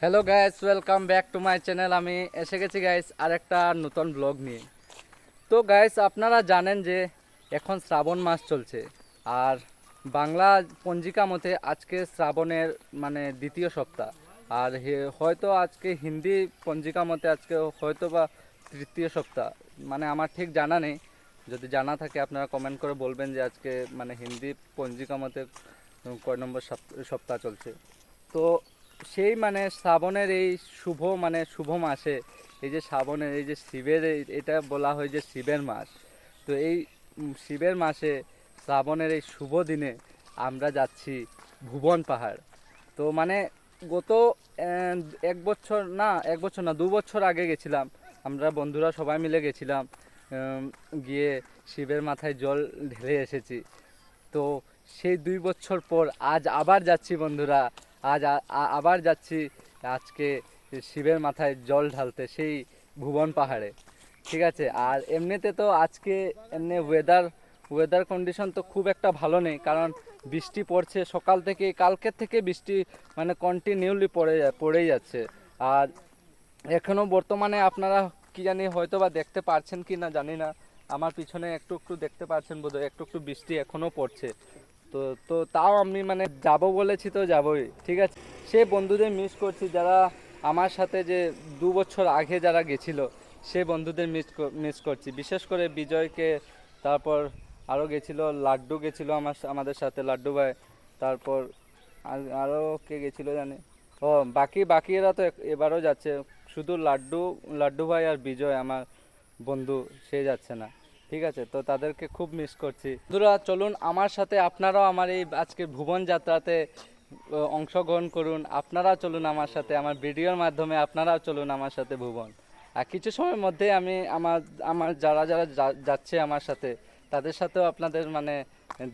Hello guys welcome back to my channel আমি এসে গেছি গাইস আরেকটা নতুন ব্লগ নিয়ে। তো গাইস আপনারা জানেন যে এখন শ্রাবণ মাস চলছে। আর বাংলা পঞ্জিকা মতে আজকে শ্রাবণের মানে দ্বিতীয় সপ্তাহ। আর হয়তো আজকে হিন্দি পঞ্জিকা মতে আজকে হয়তো বা তৃতীয় সপ্তাহ। মানে আমার ঠিক জানা নেই। যদি জানা থাকে, আপনারা কমেন্ট করে বলবেন যে আজকে মানে হিন্দি পঞ্জিকা মতে কয় নম্বর সপ- সপ্তাহ চলছে। তো সেই মানে শ্রাবণের এই শুভ মানে শুভ মাসে, এই যে শ্রাবণের, এই যে শিবের এটা বলা হয় যে শিবের মাস। তো এই শিবের মাসে শ্রাবণের এই শুভ দিনে আমরা যাচ্ছি ভুবন পাহাড়। তো মানে গত এক বছর, না, এক বছর না, দু বছর আগে গেছিলাম। আমরা বন্ধুরা সবাই মিলে গেছিলাম গিয়ে শিবের মাথায় জল ঢেলে এসেছি। তো সেই দুই বছর পর আজ আবার যাচ্ছি বন্ধুরা আজ আবার যাচ্ছি আজকে শিবের মাথায় জল ঢালতে সেই ভুবন পাহাড়ে। ঠিক আছে, আর এমনিতে তো আজকে এমনি ওয়েদার ওয়েদার কন্ডিশন তো খুব একটা ভালো নেই, কারণ বৃষ্টি পড়ছে, সকাল থেকে, কালকের থেকে বৃষ্টি মানে কন্টিনিউলি পড়ে পড়েই যাচ্ছে। আর এখনও বর্তমানে আপনারা কি জানি হয়তো বা দেখতে পারছেন কি না জানি না, আমার পিছনে একটু একটু দেখতে পাচ্ছেন বোধহয়, একটু একটু বৃষ্টি এখনও পড়ছে। তো তো তাও আমি মানে যাব বলেছি তো যাবই, ঠিক আছে? সে বন্ধুদের মিস করছি, যারা আমার সাথে যে দু বছর আগে যারা গেছিল, সে বন্ধুদের মিস মিস করছি। বিশেষ করে বিজয়কে, তারপর আরও গেছিল, লাড্ডু গেছিল আমার আমাদের সাথে, লাড্ডু ভাই। তারপর আর- আরও কে গেছিল জানি? ও, বাকি, বাকিরা তো এবারও যাচ্ছে। শুধু লাড্ডু লাড্ডু ভাই আর বিজয়, আমার বন্ধু, সে যাচ্ছে না। ঠিক আছে, তো তাদেরকে খুব মিস করছি। বন্ধুরা, চলুন আমার সাথে আপনারাও আমার এই আজকে ভুবন যাত্রাতে অংশগ্রহণ করুন। আপনারা চলুন আমার সাথে, আমার ভিডিওর মাধ্যমে আপনারাও চলুন আমার সাথে ভুবন। আর কিছু সময়ের মধ্যে আমি আমার আমার যারা যারা যাচ্ছে আমার সাথে, তাদের সাথেও আপনাদের মানে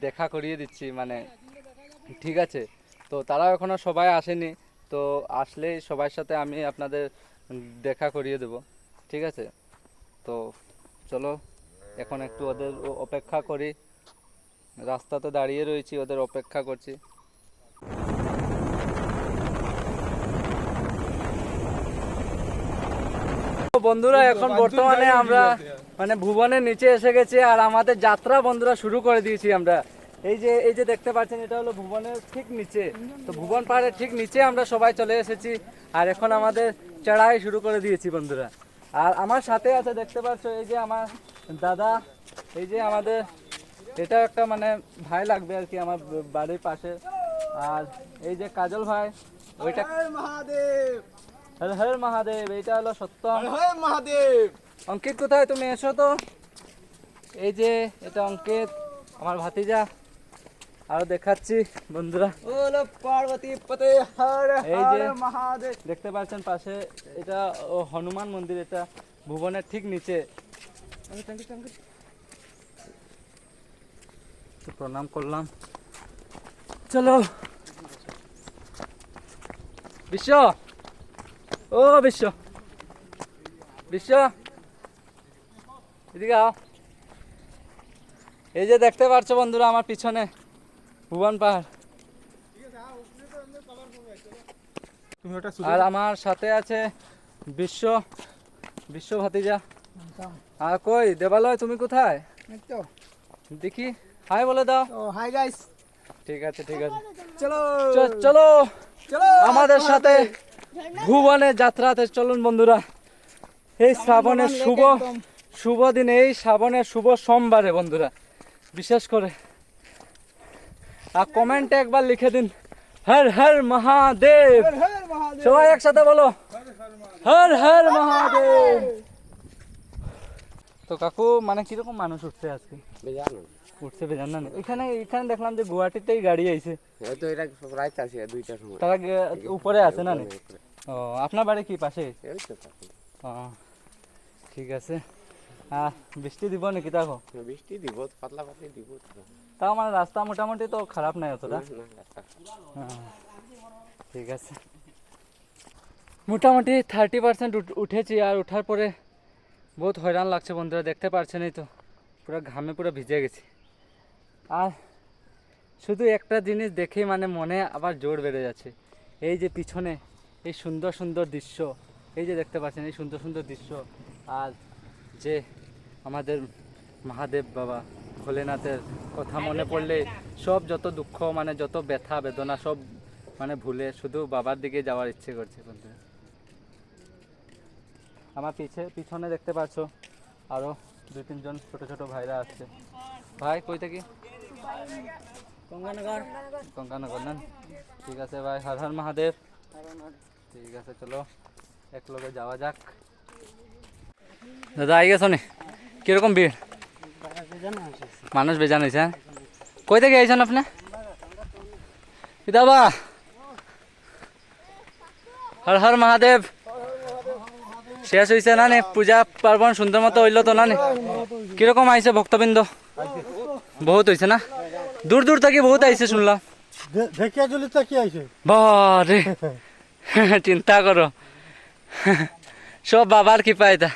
দেখা করিয়ে দিচ্ছি মানে ঠিক আছে। তো তারা এখনও সবাই আসেনি, তো আসলেই সবার সাথে আমি আপনাদের দেখা করিয়ে দেব, ঠিক আছে। তো চলো। এখন একটু ওদের অপেক্ষা করি। রাস্তাতে দাঁড়িয়ে রয়েছি, ওদের অপেক্ষা করছি। বন্ধুরা, এখন বর্তমানে আমরা মানে ভুবনের নিচে এসে গেছি আর আমাদের যাত্রা বন্ধুরা শুরু করে দিয়েছি আমরা। এই যে এই যে দেখতে পাচ্ছেন, এটা হলো ভুবনের ঠিক নিচে। তো ভুবন পাহাড়ের ঠিক নিচে আমরা সবাই চলে এসেছি আর এখন আমাদের চড়াই শুরু করে দিয়েছি বন্ধুরা। আর আমার সাথে আছে, দেখতে পাচ্ছ, এই যে আমার দাদা এই যে আমাদের এটা একটা মানে ভাই লাগবে আর কি আমার বাড়ির পাশে। আর এই যে কাজল ভাই ওইটা মহাদেব। হর হর মহাদেব এইটা হলো সত্যম। হরে মহাদেব। অঙ্কিত কোথায় তুমি এসো তো? এই যে এটা অঙ্কিত আমার ভাতিজা। আরও দেখাচ্ছি বন্ধুরা। ওলো পার্বতী পতে হরে এই যে- মহাদেব। দেখতে পাচ্ছেন পাশে এটা ও হনুমান মন্দির এটা ভুবনের ঠিক নিচে। তো প্রণাম করলাম। চলো। বিশ্ব! ও বিশ্ব! বিশ্ব! এদিকে আও। এই যে দেখতে পাচ্ছ বন্ধুরা আমার পিছনে ভুবন পাহাড়। আর আমার সাথে আছে বিশ্ব বিশ্ব ভাতিজা। আর কই দেবালয় তুমি কোথায়? তো দেখি। হাই বলে দাও। ও হাই গাইস। ঠিক আছে ঠিক আছে। চলো। চলো। চলো। আমাদের সাথে ভুবনে যাত্রাতে চলুন বন্ধুরা। এই শ্রাবণের শুভ শুভ দিনে এই শ্রাবণের শুভ সোমবারে বন্ধুরা। বিশেষ করে। আর কমেন্টে একবার লিখে দিন। হর হর মহাদেব। হরে হরে মহাদেব। সবাই একসাথে বলো। হর হর মহাদেব। তো কাকু মানে কীরকম মানুষ উঠছে আজকে? উঠছে বেজান না এখানে এখানে দেখলাম যে গুয়াহাটিতেই গাড়ি আইছে। তো এটা রাইত আছে দুইটার সময়। তারা উপরে আছে না? ও আপনার বাড়ি কি পাশে। ও ঠিক আছে। বৃষ্টি দিব নাকি দেখো বৃষ্টি দিব পাতলা পাতলি দিব তাও মানে রাস্তা মোটামুটি তো খারাপ নাই অতটা। ঠিক আছে। মোটামুটি থার্টি পার্সেন্ট উঠেছি আর ওঠার পরে বহুত হয়রান লাগছে বন্ধুরা, দেখতে পারছেন এই তো। পুরো ঘামে পুরো ভিজে গেছি। আর শুধু একটা জিনিস দেখেই মানে মনে আবার জোর বেড়ে যাচ্ছে। এই যে পিছনে এই সুন্দর সুন্দর দৃশ্য, এই যে দেখতে পাচ্ছেন, এই সুন্দর সুন্দর দৃশ্য। আর যে আমাদের মহাদেব বাবা, ভোলেনাথের কথা মনে পড়লে সব যত দুঃখ মানে যত ব্যথা, বেদনা সব মানে ভুলে শুধু বাবার দিকে যাওয়ার ইচ্ছে করছে বন্ধুরা। আমার পিছে পিছনে দেখতে পাচ্ছ আরও দুই তিনজন ছোট ছোট ভাইরা আসছে ভাই কই থেকে? গঙ্গানগর। গঙ্গানগর না? ঠিক আছে ভাই হর হর মহাদেব। ঠিক আছে চলো এক লগে যাওয়া যাক। দাদা আই গেছো নি? কীরকম ভিড়? মানুষ বেজান হয়েছে হ্যাঁ? কই থেকে আইছেন আপনি? দাবা হর হর মহাদেব! শেষ হয়েছে না নে পূজা পার্বণ সুন্দর মতো হইল তো না নে কিরকম আইছে ভক্তবৃন্দ বহুত হয়েছে না দূর দূর থেকে বহুত আইছে শুনলাম দেখিয়া চলি তো কি আইছে বারে চিন্তা করো সব বাবার কৃপা এটা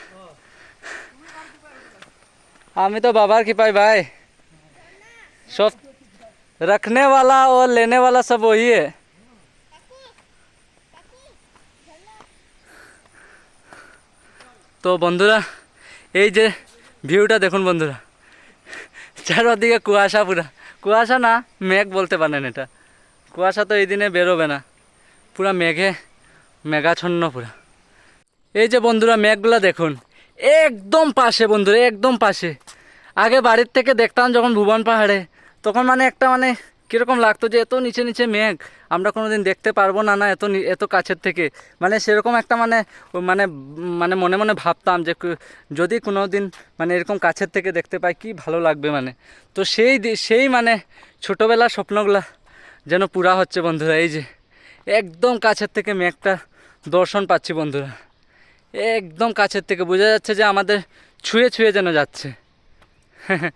আমি তো বাবার কৃপায় ভাই সব रखने वाला और लेने वाला सब वही है তো বন্ধুরা, এই যে ভিউটা দেখুন বন্ধুরা। চারদিকে কুয়াশা পুরা। কুয়াশা না, মেঘ বলতে পারেন এটা। কুয়াশা তো এই দিনে বেরোবে না। পুরা মেঘে মেঘাচ্ছন্ন পুরা। এই যে বন্ধুরা, মেঘগুলা দেখুন। একদম পাশে বন্ধুরা, একদম পাশে। আগে বাড়ির থেকে দেখতাম যখন ভুবন পাহাড়ে, তখন মানে একটা মানে কীরকম লাগতো যে এত নিচে নিচে মেঘ, আমরা কোনো দিন দেখতে পারব না না, এত এত কাছের থেকে। মানে সেরকম একটা মানে মানে মানে মনে মনে ভাবতাম যে যদি কোনো দিন মানে এরকম কাছের থেকে দেখতে পাই, কি ভালো লাগবে মানে। তো সেই সেই মানে ছোটোবেলার স্বপ্নগুলা যেন পুরা হচ্ছে বন্ধুরা, এই যে একদম কাছের থেকে মেঘটা দর্শন পাচ্ছি বন্ধুরা। একদম কাছের থেকে, বোঝা যাচ্ছে যে আমাদের ছুঁয়ে ছুঁয়ে যেন যাচ্ছে।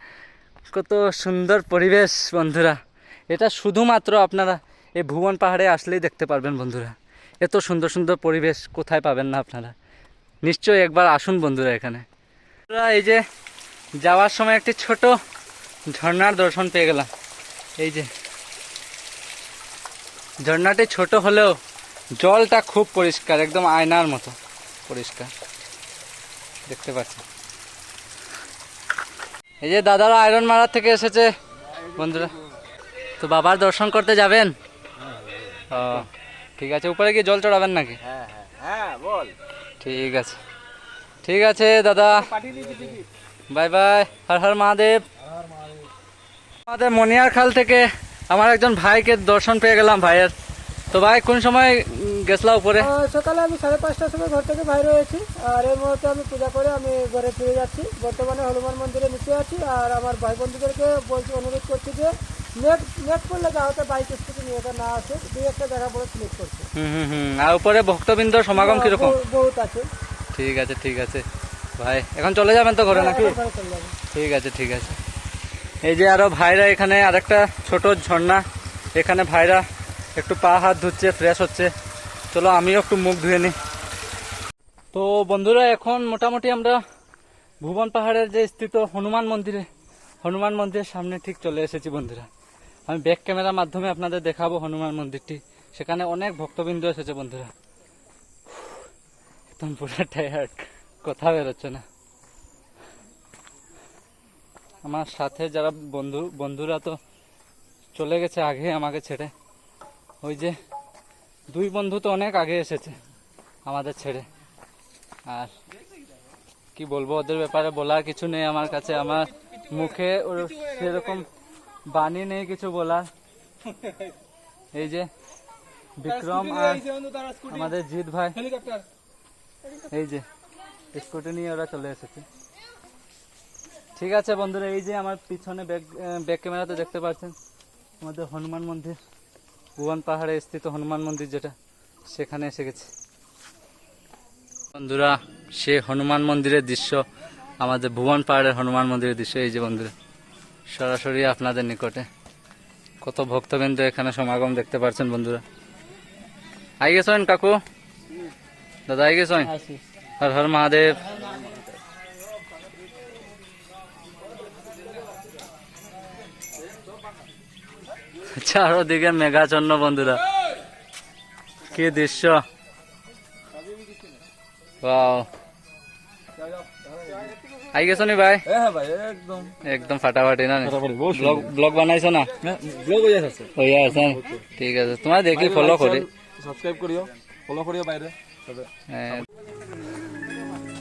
কত সুন্দর পরিবেশ বন্ধুরা। এটা শুধুমাত্র আপনারা এই ভুবন পাহাড়ে আসলেই দেখতে পারবেন বন্ধুরা। এত সুন্দর সুন্দর পরিবেশ কোথায় পাবেন না আপনারা? নিশ্চয়ই একবার আসুন বন্ধুরা এখানে। এই যে যাওয়ার সময় একটি ছোট ঝর্ণার দর্শন পেয়ে গেলাম। এই যে ঝর্ণাটি ছোট হলেও জলটা খুব পরিষ্কার, একদম আয়নার মতো পরিষ্কার। দেখতে পাচ্ছেন? এই যে দাদারা আয়রন মারার থেকে এসেছে বন্ধুরা। তো বাবার দর্শন করতে যাবেন? ও ঠিক আছে উপরে গিয়ে জল চড়াবেন নাকি? হ্যাঁ হ্যাঁ হ্যাঁ বল। ঠিক আছে। ঠিক আছে দাদা। Bye bye Har Har Mahadev. আমাদের মনিয়ার খাল থেকে আমার একজন ভাইকে দর্শন পেয়ে গেলাম ভাইয়ের। তো ভাই কোন সময় উম, গেছলা উপরে? সকালে আমি সাড়ে পাঁচটার সময় ঘর থেকে বাইরে হয়েছি। আর এই মুহূর্তে আমি পূজা করে আমি ঘরে ফিরে যাচ্ছি। বর্তমানে হনুমান মন্দিরে নিচে আছি। আর আমার ভাই বন্ধুদেরকে বলছি অনুরোধ করছি যে নেট নেট করলে যাওয়াতে বাইক স্কুটি নিয়ে না আসে দুই একটা জায়গা বড় সিলেক্ট করছে। হুম হুম আর উপরে ভক্তবৃন্দ সমাগম কীরকম? বহুত আছে। ঠিক আছে ঠিক আছে। ভাই এখন চলে যাবেন তো ঘরে নাকি? চলে যাব। ঠিক আছে ঠিক আছে। এই যে আরও ভাইরা এখানে আরেকটা ছোট ঝর্ণা। এখানে ভাইরা একটু পা হাত ধুচ্ছে ফ্রেশ হচ্ছে। চলো আমিও একটু মুখ ধুয়ে নিই। তো বন্ধুরা এখন মোটামুটি আমরা ভুবন পাহাড়ের যে স্থিত হনুমান মন্দিরে হনুমান মন্দিরের সামনে ঠিক চলে এসেছি বন্ধুরা। আমি ব্যাক ক্যামেরার মাধ্যমে আপনাদের দেখাবো হনুমান মন্দিরটি। সেখানে অনেক ভক্তবৃন্দ এসেছে বন্ধুরা। একদম পুরো টায়ার্ড কথা বেরোচ্ছে না। আমার সাথে যারা বন্ধু, বন্ধুরা তো চলে গেছে আগে আমাকে ছেড়ে। ওই যে দুই বন্ধু তো অনেক আগে এসেছে আমাদের ছেড়ে। আর কি বলব, ওদের ব্যাপারে বলার কিছু নেই আমার কাছে। আমার মুখে সেরকম বাণী নেই কিছু বলার। এই যে বিক্রম আর আমাদের জিৎ ভাই। এই যে স্কুটি নিয়ে ওরা চলে এসেছে। ঠিক আছে বন্ধুরা এই যে আমার পিছনে ব্যাক ব্যাক ক্যামেরাতে দেখতে পাচ্ছেন আমাদের হনুমান মন্দির। ভুবন পাহাড়ে স্থিত হনুমান মন্দির যেটা সেখানে এসে গেছে। বন্ধুরা সে হনুমান মন্দিরের দৃশ্য আমাদের ভুবন পাহাড়ের হনুমান মন্দিরের দৃশ্য এই যে বন্ধুরা। সরাসরি আপনাদের নিকটে। কত ভক্তবৃন্দ এখানে সমাগম দেখতে পাচ্ছেন বন্ধুরা। আই গেছেন কাকু? দাদা আই গেছেন? হর হর মহাদেব। চারোদিকে মেঘাচন্ন বন্ধুরা। কি দৃশ্য। ওয়াও। আই গেছো নি ভাই? হ্যাঁ ভাই একদম। একদম ফাটাফাটি না ব্লগ ব্লগ বানাইছো না? ব্লগ হয়ে আছে হইয়া আছে ঠিক আছে তোমার দেখি ফলো করি সাবস্ক্রাইব করিও ফলো করিও বাইরে হ্যাঁ।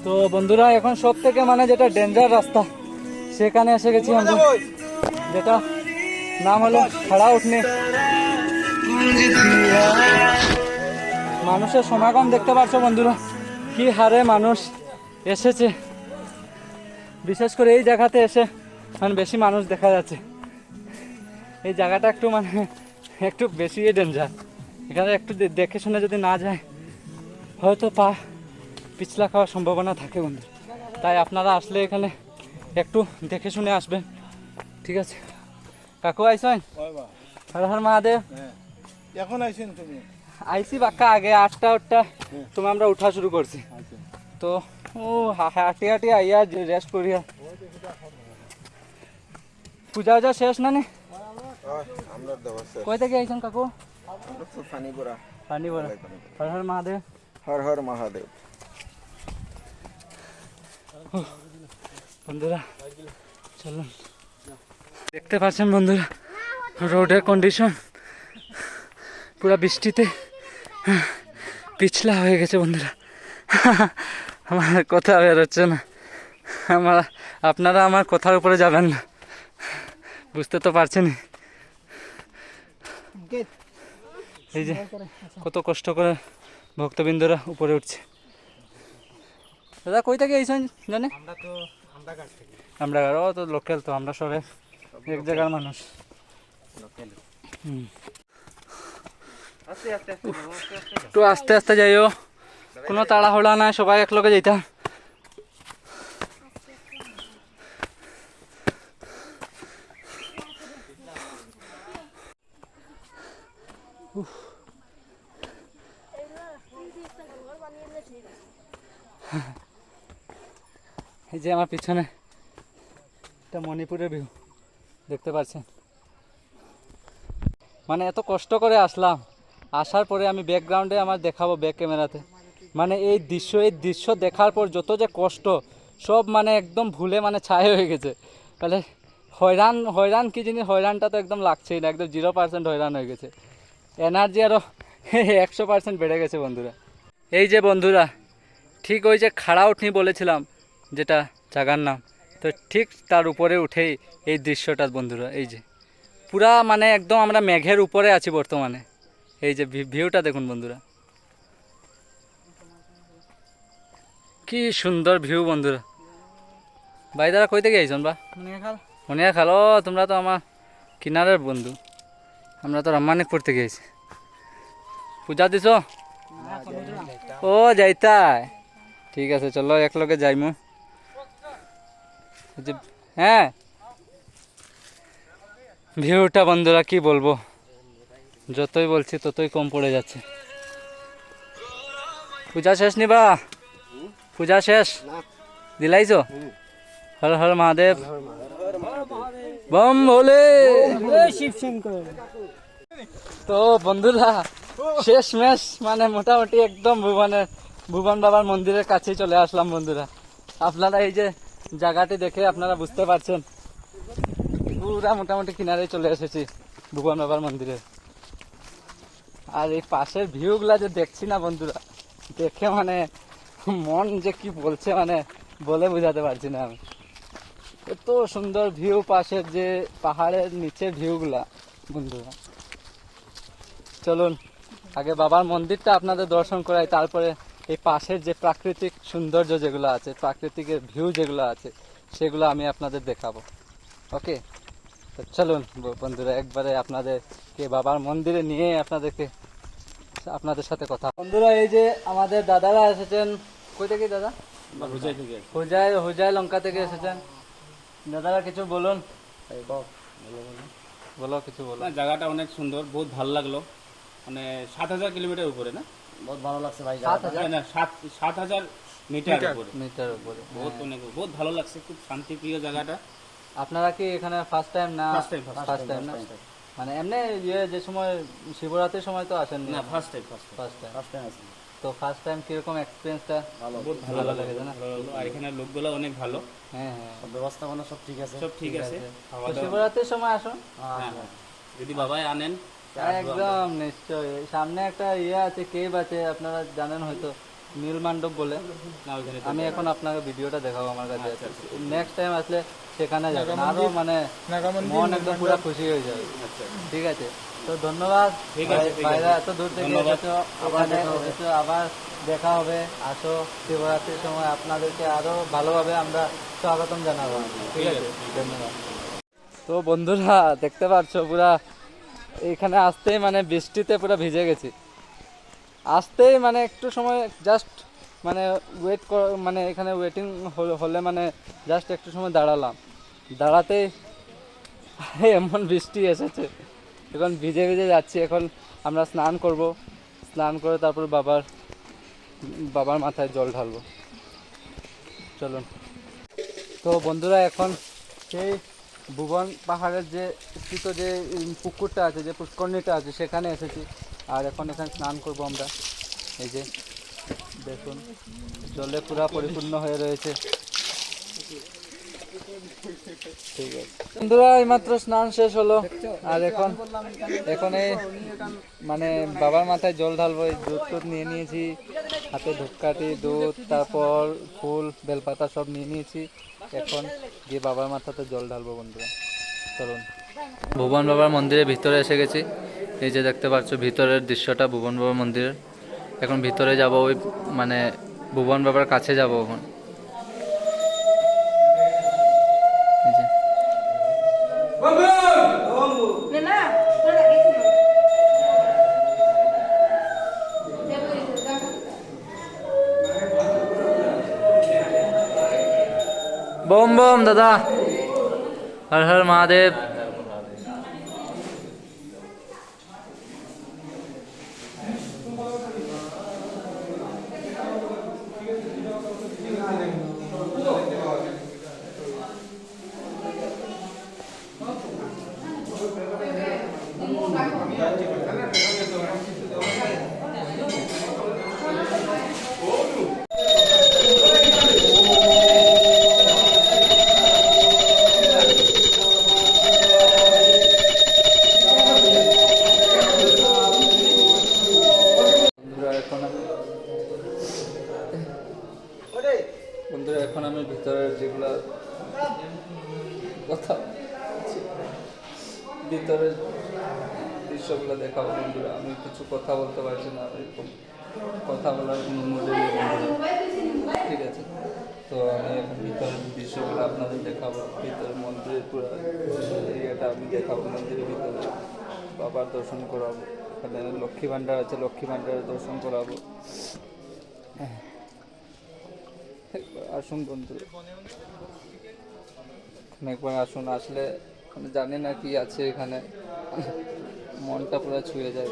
তো বন্ধুরা এখন সব থেকে মানে যেটা ডেঞ্জার রাস্তা সেখানে এসে গেছি আমরা। যেটা নাম হলো খাড়া উঠনে। মানুষের সমাগম দেখতে পাচ্ছ বন্ধুরা কি হারে মানুষ এসেছে। বিশেষ করে এই জায়গাতে এসে মানে বেশি মানুষ দেখা যাচ্ছে। এই জায়গাটা একটু মানে একটু বেশি ডেঞ্জার এখানে একটু দেখে শুনে যদি না যায় হয়তো পা পিছলা খাওয়ার সম্ভাবনা থাকে বন্ধু। তাই আপনারা আসলে এখানে একটু দেখে শুনে আসবেন। ঠিক আছে? কাকু আইসেন? হর হর মহাদেব। এখন আইছেন তুমি? আইসি বাক্কা আগে আটটা আটটা। তুমি আমরা উঠা শুরু করছি। তো ও হাঁটি হাঁটি, আইয়া রেস্ট করিয়া। পূজা উজা শেষ না নে? কই থেকে আইছেন কাকু? হর হর মহাদেব। হর হর মহাদেব দেখতে পাচ্ছেন বন্ধুরা, রোডের কন্ডিশন পুরো বৃষ্টিতে পিছলা হয়ে গেছে বন্ধুরা। আমার কথা বেরোচ্ছে না। আমার আপনারা আমার কথার উপরে যাবেন না। বুঝতে তো পারছেন। এই যে কত কষ্ট করে ভক্তবৃন্দরা উপরে উঠছে। দাদা কই থেকে এইসন জানে? আমরা ও তো লোকাল তো আমরা সবে এক জায়গার মানুষ। হুম। একটু আস্তে আস্তে যাইও। কোনো তাড়াহুড়া নাই, সবাই একলগে যাইতাম। এই যে আমার পিছনে এটা মণিপুরের ভিউ দেখতে পাচ্ছেন মানে এত কষ্ট করে আসলাম, আসার পরে আমি ব্যাকগ্রাউন্ডে আমার দেখাবো ব্যাক ক্যামেরাতে মানে এই দৃশ্য এই দৃশ্য দেখার পর যত যে কষ্ট, সব মানে একদম ভুলে মানে ছাই হয়ে গেছে। তাহলে হয়রান হয়রান কি জিনিস? হয়রানটা তো একদম লাগছেই না, একদম জিরো পার্সেন্ট হয়রান হয়ে গেছে। এনার্জি আরও একশো পার্সেন্ট বেড়ে গেছে বন্ধুরা। এই যে বন্ধুরা, ঠিক ওই যে খাড়া উঠনি বলেছিলাম, যেটা জাগার নাম, তো ঠিক তার উপরে উঠেই এই দৃশ্যটা বন্ধুরা, এই যে। পুরা মানে একদম আমরা মেঘের উপরে আছি বর্তমানে। এই যে ভিউটা দেখুন বন্ধুরা। কি সুন্দর ভিউ বন্ধুরা ভাইদারা কই থেকে আইসন বা? মনিয়া খাল ও তোমরা তো আমার কিনারের বন্ধু। আমরা তো রামানিকপুর থেকে আইছি পূজা দিছ? ও যাইতাই ঠিক আছে চলো একলগে যাইমু। হ্যাঁ ভিউটা বন্ধুরা কি বলব? যতই বলছি ততই কম পড়ে যাচ্ছে। পূজা শেষ নিবা? পূজা শেষ? দিলাইছো? হর হর মহাদেব। বম ভোলে তো বন্ধুরা শেষ মেশ মানে মোটামুটি একদম ভুবনের ভুবন বাবার মন্দিরের কাছেই চলে আসলাম বন্ধুরা। আপনারা এই যে জায়গাটি দেখে আপনারা বুঝতে পারছেন পুরা মোটামুটি কিনারে চলে এসেছি ভুবন বাবার মন্দিরে। আর এই পাশের ভিউগুলা যে দেখছি না বন্ধুরা দেখে মানে মন যে কি বলছে মানে বলে বোঝাতে পারছি না আমি। এত সুন্দর ভিউ পাশের যে পাহাড়ের নিচের ভিউগুলা বন্ধুরা। চলুন, আগে বাবার মন্দিরটা আপনাদের দর্শন করাই, তারপরে এই পাশের যে প্রাকৃতিক সৌন্দর্য যেগুলো আছে প্রাকৃতিকের ভিউ যেগুলো আছে, সেগুলো আমি আপনাদের দেখাবো। ওকে তো চলুন বন্ধুরা, একবারে আপনাদেরকে, বাবার মন্দিরে নিয়ে আপনাদেরকে আপনাদের সাথে কথা। বন্ধুরা এই যে আমাদের দাদারা এসেছেন। কই থেকে দাদা? হুজাই হুজাই লঙ্কা থেকে এসেছেন। দাদারা কিছু বলুন। বলো। কিছু বলো। জায়গাটা অনেক সুন্দর বহুত ভালো লাগল। মানে সাত হাজার কিলোমিটার উপরে না? বহুত সাত হাজার? না সাত সাত হাজার মিটার উপরে। মিটার উপরে বহুত অনেক বহুত ভালো লাগছে খুব শান্তিপ্রিয় জায়গাটা। আপনারা কি এখানে ফার্স্ট টাইম না time, first ফার্স্ট টাইম না? মানে এমনি ইয়ে যে সময় শিবরাত্রির সময় তো আসেন না first time first first time first time আসেন তো ফার্স্ট টাইম কীরকম এক্সপিরিয়েন্সটা বহুত ভালো লেগেছে না? ভালো আর এখানে লোকগুলো অনেক ভালো। হ্যাঁ হ্যাঁ। ব্যবস্থাপনা সব ঠিক আছে? সব ঠিক আছে। তো শিবরাত্রির সময় আসুন। হ্যাঁ হ্যাঁ। যদি বাবাই আনেন একদম নিশ্চয়ই। সামনে একটা ইয়ে আছে কেভ আছে আপনারা জানেন হয়তো নীলমান্ডব বলে। আমি এখন আপনাকে ভিডিওটা দেখাবো আমার কাছে। নেক্সট টাইম আসলে সেখানে যাবেন আরও মানে মন একদম পুরো খুশি হয়ে যাবে। ঠিক আছে? তো ধন্যবাদ। ঠিক আছে, ঠিক ভাইরা এত দূর থেকে এসেছ। আবার এসেছ আবার দেখা হবে। আসো। শিবরাত্রির সময় আপনাদেরকে আরও ভালোভাবে আমরা স্বাগতম জানাব। ঠিক আছে? ধন্যবাদ। তো বন্ধুরা দেখতে পাচ্ছ পুরা এখানে আসতেই মানে বৃষ্টিতে পুরো ভিজে গেছি। আসতেই মানে একটু সময় জাস্ট মানে ওয়েট মানে এখানে ওয়েটিং হলে মানে জাস্ট একটু সময় দাঁড়ালাম। দাঁড়াতেই এমন বৃষ্টি এসেছে। এখন ভিজে ভিজে যাচ্ছি, এখন আমরা স্নান করব। স্নান করে তারপর বাবার বাবার মাথায় জল ঢালবো। চলুন। তো বন্ধুরা, এখন সেই ভুবন পাহাড়ের যে স্থিত যে পুকুরটা আছে, যে পুষ্করণীটা আছে, সেখানে এসেছি। আর এখন এখানে স্নান করব আমরা। এই যে দেখুন, জলে পুরা পরিপূর্ণ হয়ে রয়েছে। ঠিক আছে। বন্ধুরা, এইমাত্র স্নান শেষ হলো। আর এখন এখন এই মানে বাবার মাথায় জল ঢালবো, এই দুধ টুধ নিয়ে নিয়েছি। হাতে ধূপকাঠি, দুধ, তারপর ফুল, বেলপাতা সব নিয়ে নিয়েছি। এখন গিয়ে বাবার মাথাতে জল ঢালবো, বন্ধুরা। চলুন। ভুবন বাবার মন্দিরের ভিতরে এসে গেছি। এই যে দেখতে পাচ্ছ, ভিতরের দৃশ্যটা ভুবন বাবার মন্দিরের। এখন ভিতরে যাব ওই মানে ভুবন বাবার কাছে যাব এখন. বোম বোম দাদা। হর হর মহাদেব। কথা ভিতরের দৃশ্যগুলো দেখাবো, বন্ধুরা। আমি কিছু কথা বলতে পারছি না, এরকম কথা বলার ঠিক আছে? তো আমি এখন ভিতরের দৃশ্যগুলো আপনাদের দেখাবো। ভিতরে মন্দিরের পুরো এরিয়াটা আমি দেখাবো, মন্দিরের ভিতরে। বাবার দর্শন করাবো। এখানে লক্ষ্মী ভাণ্ডার আছে, লক্ষ্মী ভাণ্ডারের দর্শন করাবো। আসুন বন্ধু এখানে একবার আসুন, আসলে জানি না কি আছে এখানে। মনটা পুরো ছুঁয়ে যায়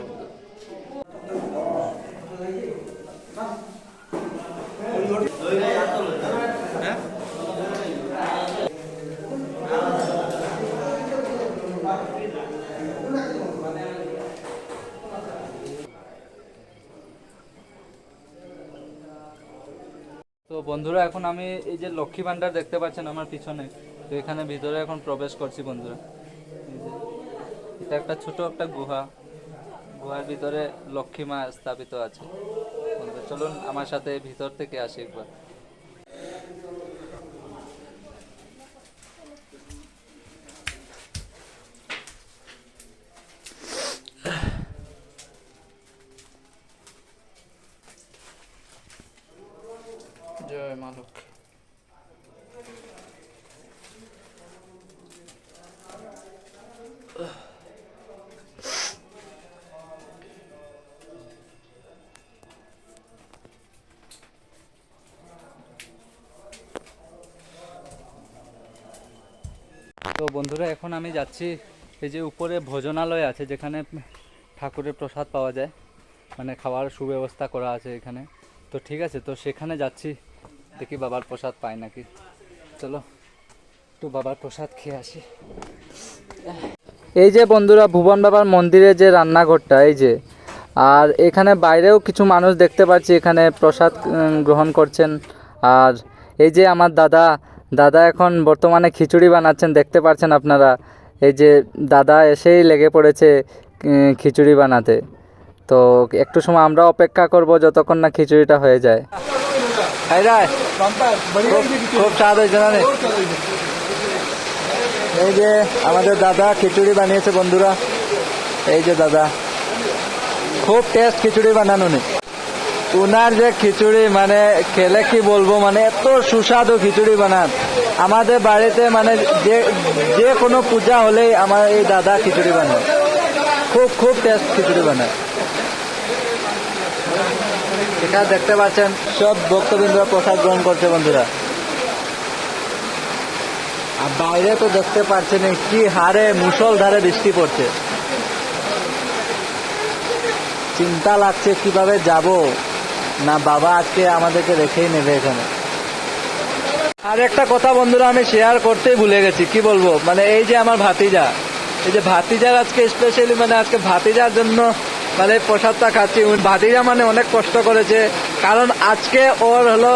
তো বন্ধুরা, এখন আমি এই যে লক্ষ্মী ভান্ডার দেখতে পাচ্ছেন আমার পিছনে। তো এখানে ভিতরে এখন প্রবেশ করছি বন্ধুরা। এটা একটা ছোট একটা গুহা। গুহার ভিতরে লক্ষ্মী মা স্থাপিত আছে। চলুন আমার সাথে ভিতর থেকে আসি একবার। জয় মা লক্ষ্মী এখন আমি যাচ্ছি এই যে উপরে ভোজনালয় আছে, যেখানে ঠাকুরের প্রসাদ পাওয়া যায়। মানে খাওয়ার সুব্যবস্থা করা আছে এখানে। তো ঠিক আছে, তো সেখানে যাচ্ছি। দেখি বাবার প্রসাদ পাই নাকি। চলো, একটু বাবার প্রসাদ খেয়ে আসি। এই যে বন্ধুরা, ভুবন বাবার মন্দিরে যে রান্নাঘরটা, এই যে। আর এখানে বাইরেও কিছু মানুষ দেখতে পাচ্ছি, এখানে প্রসাদ গ্রহণ করছেন। আর এই যে আমার দাদা দাদা এখন বর্তমানে খিচুড়ি বানাচ্ছেন, দেখতে পাচ্ছেন আপনারা। এই যে দাদা এসেই লেগে পড়েছে খিচুড়ি বানাতে। তো একটু সময় আমরা অপেক্ষা করব যতক্ষণ না খিচুড়িটা হয়ে যায়। খুব স্বাদ হয়েছে? এই যে আমাদের দাদা খিচুড়ি বানিয়েছে বন্ধুরা। এই যে দাদা, খুব টেস্ট খিচুড়ি বানানো নেই উনার যে খিচুড়ি মানে খেলে কি বলব মানে এত সুস্বাদু খিচুড়ি বানান। আমাদের বাড়িতে মানে যে যে কোনো পূজা হলেই আমার এই দাদা খিচুড়ি বানায়। খুব খুব টেস্ট খিচুড়ি বানায়। এখানে দেখতে পাচ্ছেন, সব ভক্তবৃন্দরা প্রসাদ গ্রহণ করছে বন্ধুরা। আর বাইরে তো দেখতে পাচ্ছেন কি হারে মুসলধারে বৃষ্টি পড়ছে। চিন্তা লাগছে কীভাবে যাব। না, বাবা আজকে আমাদেরকে রেখেই নেবে এখানে। আর একটা কথা বন্ধুরা, আমি শেয়ার করতেই ভুলে গেছি, কি বলব? মানে এই যে আমার ভাতিজা, এই যে ভাতিজার আজকে স্পেশালি মানে আজকে ভাতিজার জন্য মানে প্রসাদটা খাচ্ছি। ভাতিজা মানে অনেক কষ্ট করেছে, কারণ আজকে ওর হলো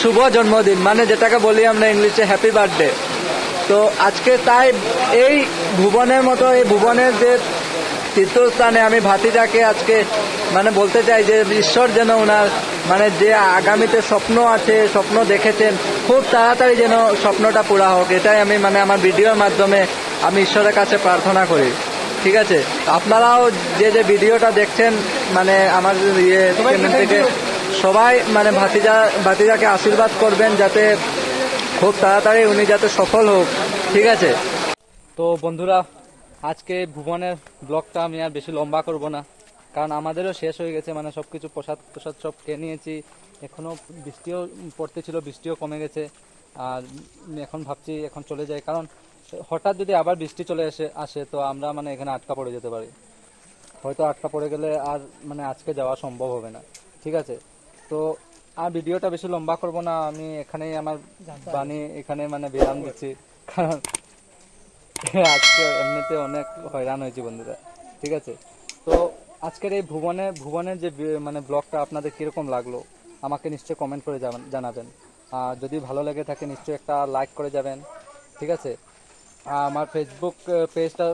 শুভ জন্মদিন মানে যেটাকে বলি আমরা ইংলিশে হ্যাপি বার্থডে তো আজকে তাই এই ভুবনের মতো, এই ভুবনের যে তীর্থস্থানে আমি ভাতিজাকে আজকে মানে বলতে চাই যে ঈশ্বর যেন ওনার মানে যে আগামীতে স্বপ্ন আছে স্বপ্ন দেখেছেন খুব তাড়াতাড়ি যেন স্বপ্নটা পুরা হোক। এটাই আমি মানে আমার ভিডিওর মাধ্যমে আমি ঈশ্বরের কাছে প্রার্থনা করি। ঠিক আছে? আপনারাও যে যে ভিডিওটা দেখছেন মানে আমার ইয়ে চ্যানেল থেকে সবাই মানে ভাতিজা ভাতিজাকে আশীর্বাদ করবেন যাতে খুব তাড়াতাড়ি উনি যাতে সফল হোক। ঠিক আছে? তো বন্ধুরা আজকে ভুবনের ব্লগটা আমি আর বেশি লম্বা করব না। কারণ আমাদেরও শেষ হয়ে গেছে মানে সব কিছু প্রসাদ প্রসাদ সব খেয়ে নিয়েছি। এখনও বৃষ্টিও পড়তেছিল, বৃষ্টিও কমে গেছে। আর এখন ভাবছি এখন চলে যাই। কারণ হঠাৎ যদি আবার বৃষ্টি চলে আসে আসে, তো আমরা মানে এখানে আটকা পড়ে যেতে পারি। হয়তো আটকা পড়ে গেলে আর মানে আজকে যাওয়া সম্ভব হবে না। ঠিক আছে? তো আর ভিডিওটা বেশি লম্বা করব না। আমি এখানেই আমার বাণী, এখানে মানে বিরাম দিচ্ছি। কারণ আজকে এমনিতে অনেক হয়রান হয়েছি বন্ধুরা, ঠিক আছে? তো আজকের এই ভুবনে, ভুবনের যে মানে ব্লগটা আপনাদের কীরকম লাগল, আমাকে নিশ্চয়ই কমেন্ট করে যাবেন জানাবেন। আর যদি ভালো লেগে থাকে, নিশ্চয়ই একটা লাইক করে যাবেন, ঠিক আছে? আমার ফেসবুক পেজটা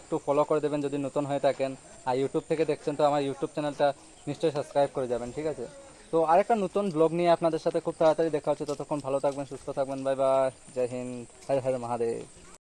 একটু ফলো করে দেবেন যদি নতুন হয়ে থাকেন। আর ইউটিউব থেকে দেখছেন তো, আমার ইউটিউব চ্যানেলটা নিশ্চয়ই সাবস্ক্রাইব করে যাবেন, ঠিক আছে? তো আরেকটা নতুন ব্লগ নিয়ে আপনাদের সাথে খুব তাড়াতাড়ি দেখা হচ্ছে। ততক্ষণ ভালো থাকবেন, সুস্থ থাকবেন বাই বাই জয় হিন্দ, হর হর মহাদেব।